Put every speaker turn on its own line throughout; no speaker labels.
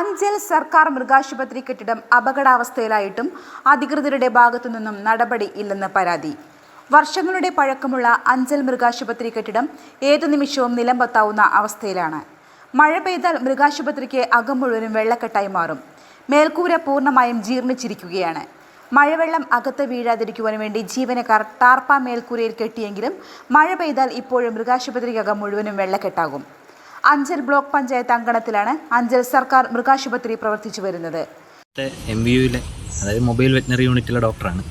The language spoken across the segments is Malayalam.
അഞ്ചൽ സർക്കാർ മൃഗാശുപത്രി കെട്ടിടം അപകടാവസ്ഥയിലായിട്ടും അധികൃതരുടെ ഭാഗത്തു നിന്നും നടപടി ഇല്ലെന്ന് പരാതി. വർഷങ്ങളുടെ പഴക്കമുള്ള അഞ്ചൽ മൃഗാശുപത്രി കെട്ടിടം ഏതു നിമിഷവും നിലംപത്താവുന്ന അവസ്ഥയിലാണ്. മഴ പെയ്താൽ മൃഗാശുപത്രിക്ക് അകം മുഴുവനും വെള്ളക്കെട്ടായി മാറും. മേൽക്കൂര പൂർണമായും ജീർണിച്ചിരിക്കുകയാണ്. മഴവെള്ളം അകത്ത് വീഴാതിരിക്കുവാൻ വേണ്ടി ജീവനക്കാർ ടാർപ്പ മേൽക്കൂരയിൽ കെട്ടിയെങ്കിലും മഴ പെയ്താൽ ഇപ്പോഴും മൃഗാശുപത്രിക്കകം മുഴുവനും വെള്ളക്കെട്ടാകും. അഞ്ചൽ ബ്ലോക്ക് പഞ്ചായത്ത് അങ്കണത്തിലാണ് അഞ്ചൽ സർക്കാർ മൃഗാശുപത്രി പ്രവർത്തിച്ചു വരുന്നത്.
എം വി യുയിലെ അതായത് മൊബൈൽ വെറ്റിനറി യൂണിറ്റിലെ ഡോക്ടറാണ്.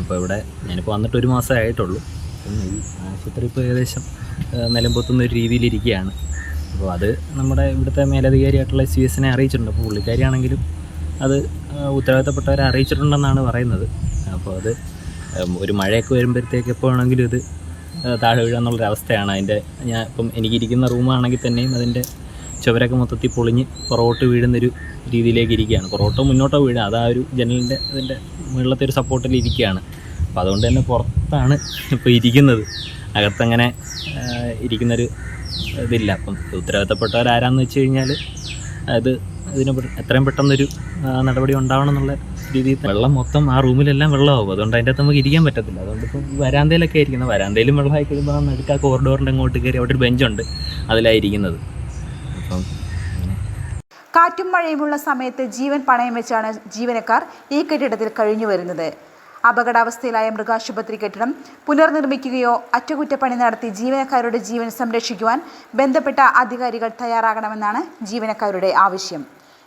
അപ്പോൾ ഇവിടെ ഞാനിപ്പോൾ വന്നിട്ട് ഒരു മാസമേ ആയിട്ടുള്ളൂ. ആശുപത്രി ഇപ്പോൾ ഏകദേശം നിലമ്പൊത്തുന്ന ഒരു രീതിയിലിരിക്കുകയാണ്. അപ്പോൾ അത് നമ്മുടെ ഇവിടുത്തെ മേലധികാരിയായിട്ടുള്ള വി എസിനെ അറിയിച്ചിട്ടുണ്ട്. അപ്പോൾ പുള്ളിക്കാരിയാണെങ്കിലും അത് ഉത്തരവാദിത്തപ്പെട്ടവരെ അറിയിച്ചിട്ടുണ്ടെന്നാണ് പറയുന്നത്. അപ്പോൾ അത് ഒരു മഴയൊക്കെ വരുമ്പോഴത്തേക്ക് എപ്പോൾ വേണമെങ്കിലും ഇത് ആ, വീഴുക എന്നുള്ളൊരവസ്ഥയാണ് അതിന്റെ. ഞാൻ ഇപ്പം എനിക്കിരിക്കുന്ന റൂമാണെങ്കിൽ തന്നെയും അതിന്റെ ചുവരൊക്കെ മൊത്തത്തിൽ പൊളിഞ്ഞ് പുറകോട്ട് വീഴുന്നൊരു രീതിയിലേക്ക് ഇരിക്കുകയാണ്. പുറകോട്ടോ മുന്നോട്ടോ വീഴുക. അതാ ഒരു ജനലിന്റെ അതിന്റെ മുകളിലത്തെ ഒരു സപ്പോർട്ടിൽ ഇരിക്കുകയാണ്. അപ്പോൾ അതുകൊണ്ട് തന്നെ പുറത്താണ് ഇപ്പോൾ ഇരിക്കുന്നത്. അകത്തങ്ങനെ ആ, ഇരിക്കുന്നൊരു ഇതില്ല. അപ്പം ഉത്തരവാദിത്തപ്പെട്ടവരാരാന്ന് വെച്ച് കഴിഞ്ഞാൽ അത് ഇതിന് എത്രയും പെട്ടെന്നൊരു നടപടി ഉണ്ടാവണം എന്നുള്ള രീതിയിൽ വെള്ളം മൊത്തം ആ റൂമിലെല്ലാം വെള്ളമാവും. അതുകൊണ്ട് അതിന്റെ അകത്ത് നമുക്ക് ഇരിക്കാൻ പറ്റത്തില്ല. അതുകൊണ്ട് ഇപ്പം വരാന്തയിലൊക്കെ ആയിരിക്കുന്നത് വരാന്തയിലും വെള്ളമായി കഴിയുമ്പോൾ നടുക്ക് ആ കോറിഡോറിന്റെ അങ്ങോട്ട് കയറി അവിടെ ഒരു ബെഞ്ചുണ്ട് അതിലായിരിക്കുന്നത്. അപ്പം
കാറ്റും മഴയുമുള്ള സമയത്ത് ജീവൻ പണയം വെച്ചാണ് ജീവനക്കാർ ഈ കെട്ടിടത്തിൽ കഴിഞ്ഞു വരുന്നത്. അപകടാവസ്ഥയിലായ മൃഗാശുപത്രി കെട്ടിടം പുനർനിർമ്മിക്കുകയോ അറ്റകുറ്റപ്പണി നടത്തി ജീവനക്കാരുടെ ജീവൻ സംരക്ഷിക്കുവാൻ ബന്ധപ്പെട്ട അധികാരികൾ തയ്യാറാകണമെന്നാണ് ജീവനക്കാരുടെ ആവശ്യം.